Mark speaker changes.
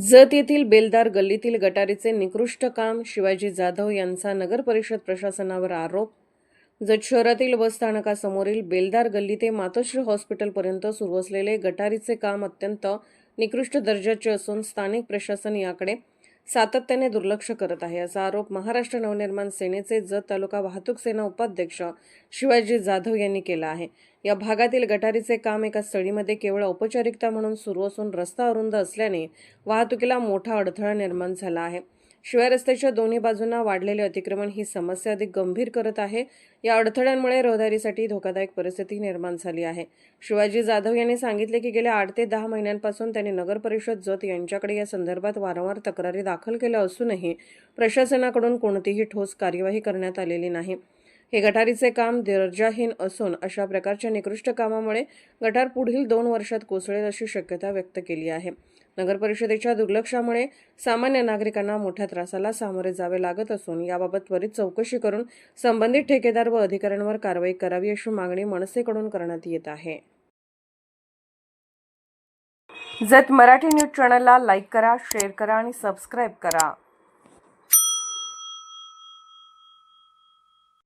Speaker 1: जत येथील बेलदार गल्लीतील गटारीचे निकृष्ट काम शिवाजी जाधव यांचा नगर परिषद प्रशासनावर आरोप. जत शहरातील बस स्थानकासमोरील बेलदार गल्ली ते मातोश्री हॉस्पिटलपर्यंत सुरू असलेले गटारीचे काम अत्यंत निकृष्ट दर्जाचे असून स्थानिक प्रशासन याकडे सातत्याने दुर्लक्ष करत आहे असा आरोप महाराष्ट्र नवनिर्माण सेनेचे जत तालुका वाहतूक सेना उपाध्यक्ष शिवाजी जाधव यांनी केला आहे. या भागातील गटारीचे काम एका स्थळीमध्ये केवळ औपचारिकता म्हणून सुरू असून रस्ता अरुंद असल्याने वाहतुकीला मोठा अडथळा निर्माण झाला आहे. शिवाय रस्त्याच्या दोन्ही बाजूंना वाढलेले अतिक्रमण ही समस्या अधिक गंभीर करत आहे. या अडथळ्यांमुळे रहदारीसाठी धोकादायक परिस्थिती निर्माण झाली आहे. शिवाजी जाधव यांनी सांगितले की गेल्या आठ ते दहा महिन्यांपासून त्यांनी नगर परिषद जत यांच्याकडे या संदर्भात वारंवार तक्रारी दाखल केल्या असूनही प्रशासनाकडून कोणतीही ठोस कार्यवाही करण्यात आलेली नाही. हे गटारीचे काम दर्जाहीन असून अशा प्रकारच्या निकृष्ट कामामुळे गटार पुढील दोन वर्षात कोसळेल अशी शक्यता व्यक्त केली आहे. नगरपरिषदेच्या दुर्लक्षामुळे सामान्य नागरिकांना मोठ्या त्रासाला सामोरे जावे लागत असून याबाबत त्वरित चौकशी करून संबंधित ठेकेदार व अधिकाऱ्यांवर कारवाई करावी अशी मागणी मनसेकडून करण्यात येत आहे. जत मराठी न्यूज चॅनलला लाईक करा शेअर करा आणि सबस्क्राईब करा.